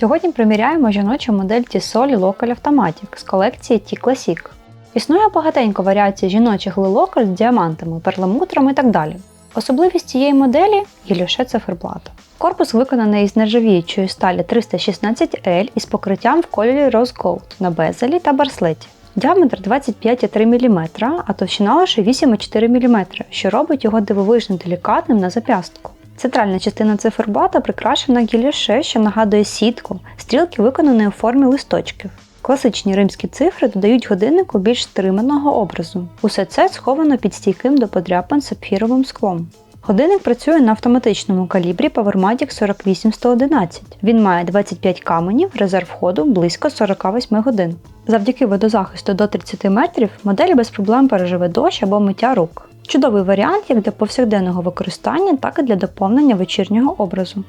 Сьогодні приміряємо жіночу модель Tissot Local Automatic з колекції T-Classic. Існує багатенько варіацій жіночих лилокаль з діамантами, перламутрами і так далі. Особливість цієї моделі гілюше циферблата. Корпус виконаний із нержавіючої сталі 316L із покриттям в кольорі Rose Gold на безелі та барслеті. Діаметр 25,3 мм, а товщина лише 8,4 мм, що робить його дивовижно делікатним на зап'ястку. Центральна частина циферблата прикрашена гіліше, що нагадує сітку, стрілки виконані у формі листочків. Класичні римські цифри додають годиннику більш стриманого образу. Усе це сховано під стійким до подряпин сапфіровим склом. Годинник працює на автоматичному калібрі PowerMatic 48111. Він має 25 каменів, резерв ходу близько 48 годин. Завдяки водозахисту до 30 метрів модель без проблем переживе дощ або миття рук. Чудовий варіант як для повсякденного використання, так і для доповнення вечірнього образу.